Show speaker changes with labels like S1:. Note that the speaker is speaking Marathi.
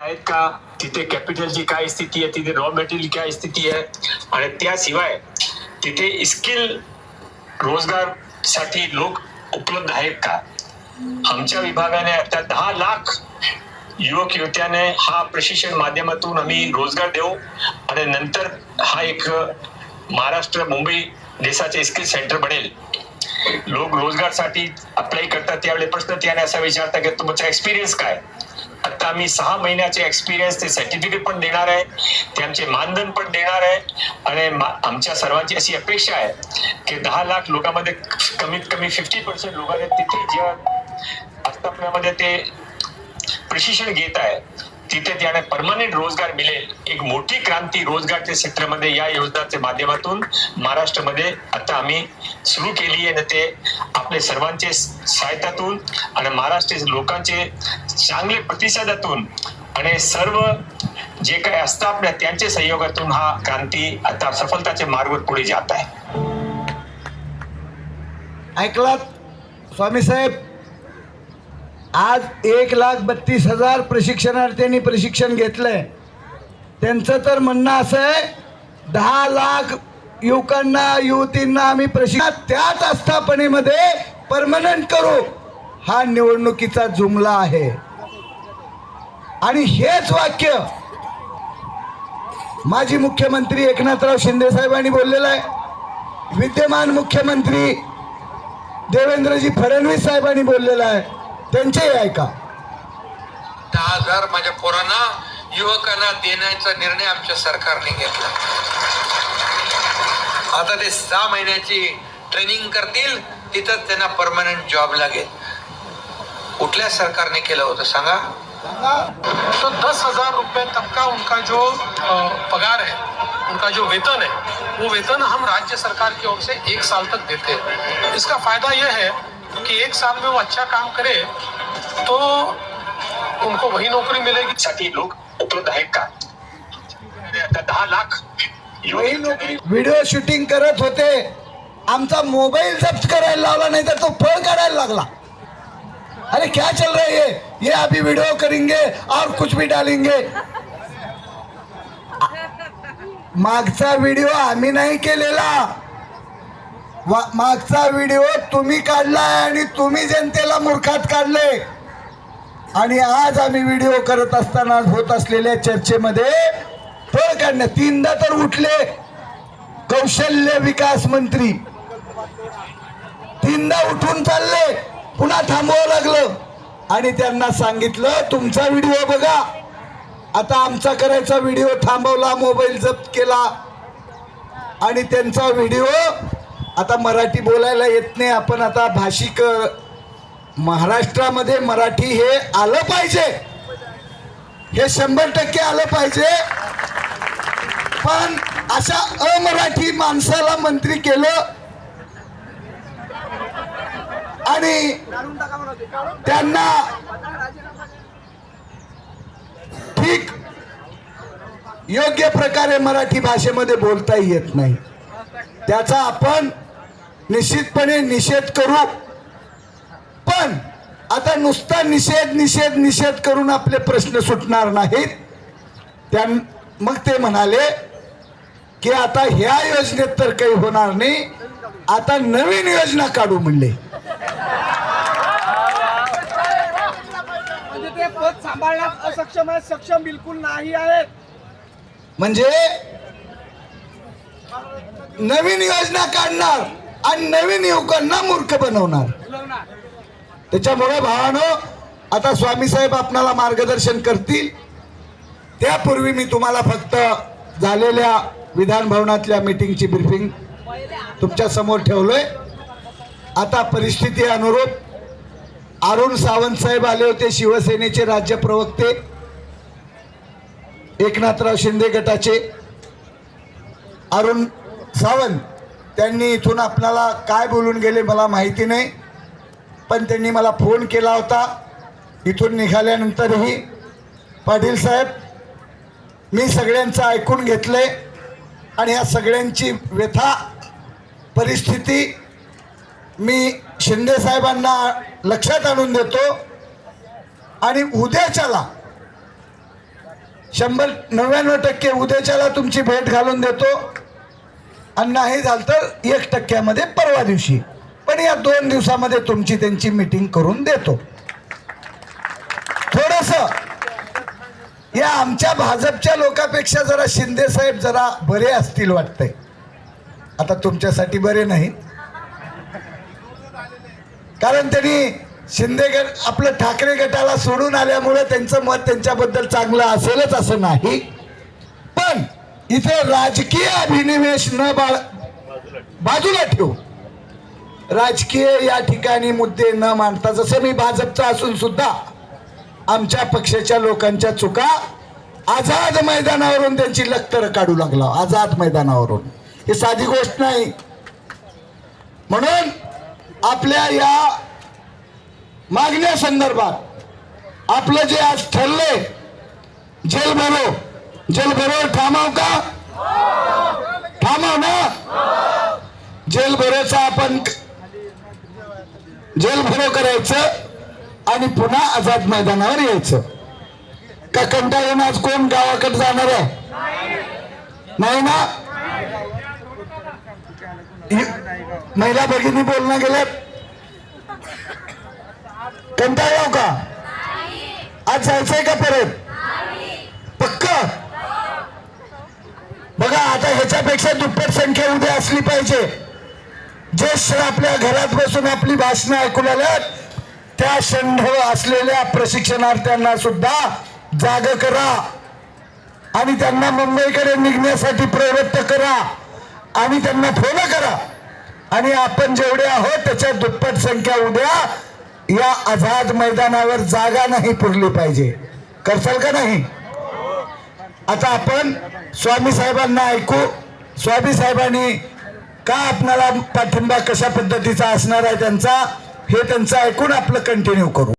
S1: आहेत का? तिथे कॅपिटलची काय स्थिती आहे? तिथे रॉ मटेरियल काय स्थिती आहे? आणि त्याशिवाय तिथे स्किल रोजगारसाठी लोक उपलब्ध आहेत का? आमच्या विभागाने आता दहा लाख युवक युवत्याने हा प्रशिक्षण माध्यमातून आम्ही रोजगार देऊ. आणि नंतर हा एक महाराष्ट्र मुंबई देशाचे स्किल सेंटर बनेल. लोक रोजगारसाठी अप्लाय करतात. त्यावेळी प्रश्न त्याने असा विचारता की तुमचा एक्सपिरियन्स काय? आता आम्ही सहा महिन्याचे एक्सपिरियन्स ते सर्टिफिकेट पण देणार आहे. ते आमचे मानधन पण देणार आहे. आणि मा- आमच्या सर्वांची अशी अपेक्षा आहे की दहा लाख लोकांमध्ये कमीत कमी फिफ्टी पर्सेंट लोकांना तिथे जेव्हा आस्थापनामध्ये ते प्रशिक्षण घेत आहे तिथे त्याने परमनंट रोजगार मिळेल एक मोठी क्रांती रोजगारच्या क्षेत्रामध्ये या योजनाच्या माध्यमातून महाराष्ट्रामध्ये आता आम्ही सुरू केली आहे. ते आपले सर्वांचे सहायतातून आणि महाराष्ट्राच्या लोकांचे चांगले प्रतिसादातून आणि सर्व जे काही असतं आपल्या त्यांच्या सहयोगातून हा क्रांती आता सफलताच्या मार्गावर पुढे जात आहे.
S2: ऐकलात स्वामी साहेब आज एक लाख बत्तीस हजार प्रशिक्षणार्थ्यांनी प्रशिक्षण घेतलं आहे त्यांचं तर म्हणणं असं आहे दहा लाख युवकांना युवतींना आम्ही प्रशिक्षण त्याच आस्थापनेमध्ये परमनंट करू. हा निवडणुकीचा जुमला आहे. आणि हेच वाक्य माजी मुख्यमंत्री एकनाथराव शिंदे साहेबांनी बोललेलं आहे. विद्यमान मुख्यमंत्री देवेंद्रजी फडणवीस साहेबांनी बोललेलं आहे. त्यांचेही ऐका.
S3: दहा हजार माझ्या पोरांना युवकांना देण्याचा निर्णय आमच्या सरकारने घेतला. आता ते सहा महिन्याची ट्रेनिंग करतील तिथं त्यांना परमनंट जॉब लागेल. कुठल्या सरकारने केलं होतं सांगा?
S4: तो दस हजार रुपये तक का उनका जो पगार है उनका जो वेतन है वो वेतन हम राज्य सरकार की ओर से एक साल तक देते हैं। इसका फायदा यह है कि एक साल में वो अच्छा काम करे तो उनको वही नौकरी मिलेगी।
S1: साठी लोक उपलब्ध आहेत का। आता दहा लाख युवक
S2: व्हिडिओ शूटिंग करत होते. आमचा मोबाईल जप्त करायला लावला नाही तर तो फळ काढायला लागला. अरे क्या चल रहा है ये? ये अभी वीडियो करेंगे और कुछ भी डालेंगे. मागचा व्हिडिओ आम्ही नाही केलेला. मागचा व्हिडिओ तुम्ही काढलाय आणि तुम्ही जनतेला मूर्खात काढले आणि आज आम्ही व्हिडिओ करत असताना होत असलेल्या चर्चेमध्ये पळ काढणे तीनदा तर उठले. कौशल्य विकास मंत्री. तीनदा उठून चालले. पुन्हा थांबवावं लागलं. आणि त्यांना सांगितलं तुमचा व्हिडिओ बघा. आता आमचा करायचा व्हिडिओ थांबवला मोबाईल जप्त केला. आणि त्यांचा व्हिडिओ आता मराठी बोलायला येत नाही. आपण आता भाषिक महाराष्ट्रामध्ये मराठी हे आलं पाहिजे. हे शंभर टक्के आलं पाहिजे. पण अशा अमराठी माणसाला मंत्री केलं आणि त्यांना ठीक योग्य प्रकारे मराठी भाषेमध्ये बोलता येत नाही. त्याचा आपण निश्चितपणे निषेध करू. पण आता नुसता निषेध निषेध निषेध करून आपले प्रश्न सुटणार नाहीत. त्या मग ते म्हणाले की आता ह्या योजनेत तर काही होणार नाही. आता नवीन योजना काढू म्हणले.
S5: म्हणजे ते पद सांभाळण्यास असक्षम आहेत सक्षम बिलकुल नाही आहेत.
S2: म्हणजे नवीन योजना काढणार. आणि नवीन युवकांना मूर्ख बनवणार. त्याच्यामुळे भावानो आता स्वामी साहेब आपणाला मार्गदर्शन करतील. त्यापूर्वी मी तुम्हाला फक्त झालेल्या विधान भवनातल्या मीटिंगची ब्रिफिंग तुमच्यासमोर ठेवलोय. आता परिस्थिती अनुरूप अरुण सावंत साहेब आले होते शिवसेनेचे राज्य प्रवक्ते एकनाथराव शिंदे गटाचे. अरुण सावंत त्यांनी इथून आपल्याला काय बोलून गेले मला माहिती नाही. पण त्यांनी मला फोन केला होता. इथून निघाल्यानंतरही पाटील साहेब मी सगळ्यांचं ऐकून घेतलंय आणि या सगळ्यांची व्यथा परिस्थिती मी शिंदे साहेबांना लक्षात आणून देतो आणि उद्याच्याला शंभर नव्याण्णव टक्के उद्याच्याला तुमची भेट घालून देतो. आणि नाही झालं तर एक टक्क्यामध्ये परवा दिवशी. पण या दोन दिवसामध्ये तुमची त्यांची मीटिंग करून देतो. थोडस या आमच्या भाजपच्या लोकांपेक्षा जरा शिंदे साहेब जरा बरे असतील वाटतंय. आता तुमच्यासाठी बरे नाही. कारण त्यांनी शिंदे गट आपलं ठाकरे गटाला सोडून आल्यामुळे त्यांचं मत त्यांच्याबद्दल चांगलं असेलच असं नाही. इथे राजकीय अभिनिवेश न बाळ बाजूला ठेवू. राजकीय या ठिकाणी मुद्दे न मांडता जसं मी भाजपचा असून सुद्धा आमच्या पक्षाच्या लोकांच्या चुका आझाद मैदानावरून त्यांची लक्तर काढू लागला. आझाद मैदानावरून. ही साधी गोष्ट नाही. म्हणून आपल्या या मागण्या संदर्भात आपलं जे आज ठरले जेल भरो जेल भरो का? थांबाव ना? जेलभरोचा आपण जेल भरो करायचं आणि पुन्हा आझाद मैदानावर यायचं. का येऊन आज कोण गावाकडे जाणार आहे? नाही ना? महिला भगिनी बोलणं गेल्यात कंटाळलो का? आज जायचंय का परत पक्क बघा आता दुप्पट संख्या उद्या असली पाहिजे. जे क्षण आपल्या घरात बसून आपली भाषणं ऐकू लागत त्या षंढ असलेल्या प्रशिक्षणार्थ्यांना सुद्धा जाग करा आणि त्यांना मुंबईकडे निघण्यासाठी प्रवृत्त करा आणि त्यांना फोन करा. आणि आपण जेवढे आहोत त्याच्या दुप्पट संख्या उद्या या आझाद मैदानावर जागा नाही पुरली पाहिजे. करसाल का नाही? आता आपण स्वामी साहेबांना ऐकू स्वामी साहेबांनी का आपणाला पाठिंबा कशा पद्धतीचा असणार आहे त्यांचा हे त्यांचं ऐकून आपलं कंटिन्यू करू.